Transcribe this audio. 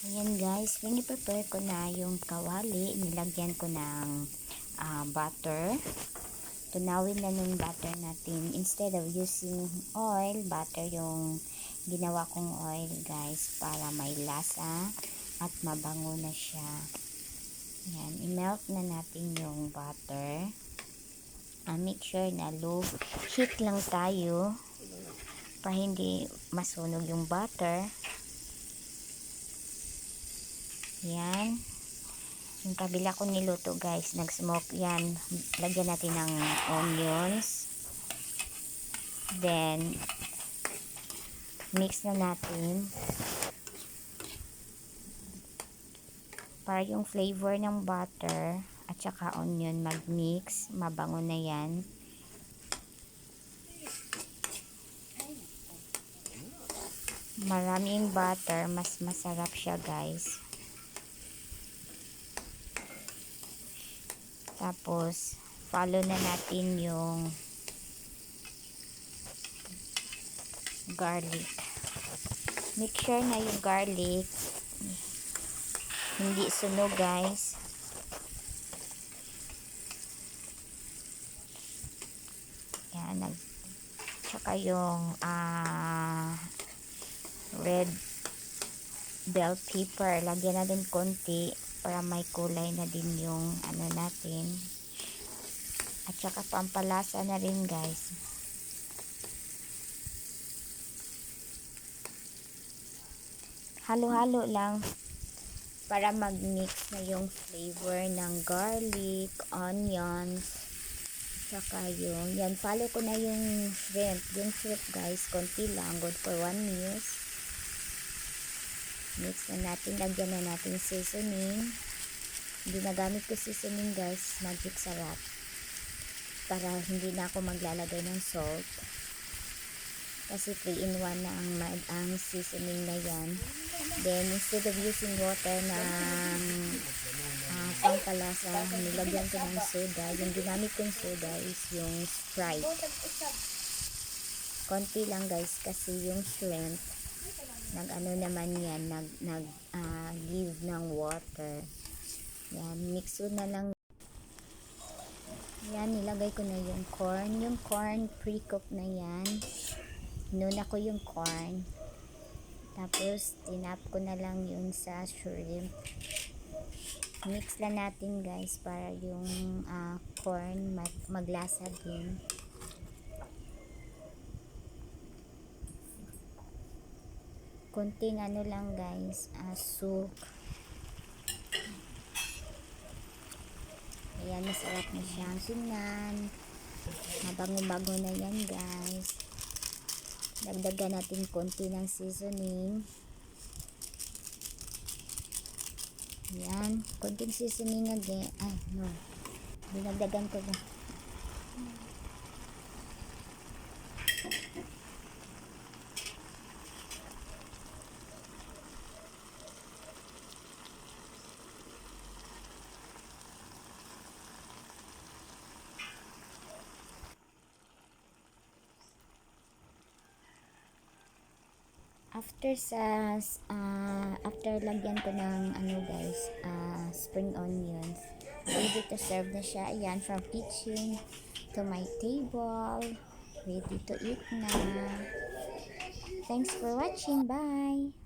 Ayan guys, piniprepare ko na yung kawali. Nilagyan ko ng ah, butter. Tunawin na yung butter natin. Instead of using oil, butter yung ginawa kong oil guys para may lasa at mabango na siya. Ayan, i-melt na natin yung butter. Ah, make sure na low heat lang tayo para hindi masunog yung butter. Yan. Yung kabila ko niluto guys, nag-smoke yan. Lagyan natin ng onions. Then, mix na natin. Para yung flavor ng butter at saka onion mag-mix, mabango na yan. Maraming butter, mas masarap siya guys. Tapos, follow na natin yung garlic. Make sure na yung garlic hindi sunog guys. Yan, nag tsaka yung ah red bell pepper. Lagyan na din konti para may kulay na din yung ano natin. At saka pampalasa na rin guys. Halo-halo lang para mag-mix na yung flavor ng garlic, onions, saka yung, yan, follow ko na yung shrimp. Yung shrimp guys, konti lang, good for one meal. Mix na natin, lagyan na natin seasoning. Hindi na gamit ko seasoning guys, magic sarap. Para hindi na ako maglalagay ng salt. Kasi 3 in 1 na ang, ang seasoning na yan. Then, instead of using water ng uh, pangkalasa, nilagyan ko ng soda. Yung ginamit kong soda is yung Sprite. Konti lang guys, kasi yung shrimp, nag-ano naman yan, nag, nag ah, give ng water. Yan, mix na lang. Yan, nilagay ko na yung corn. Yung corn, pre-cook na yan. Nuna ko yung corn. Tapos, tinap ko na lang yun sa shrimp. Mix lang natin guys para yung ah, corn mag maglasa din. Kunting ano lang guys, soup. Ayan, masarap na siyang sinan. Mabango-bango na yan guys. Dagdagan natin konti ng seasoning. Yan. Konting seasoning again. Ay, no. Dinagdagan ko ba? After sa ah, after lagyan ko ng ano guys ah, spring onions ready to serve na siya. Ayan from kitchen to my table ready to eat na. Thanks for watching. Bye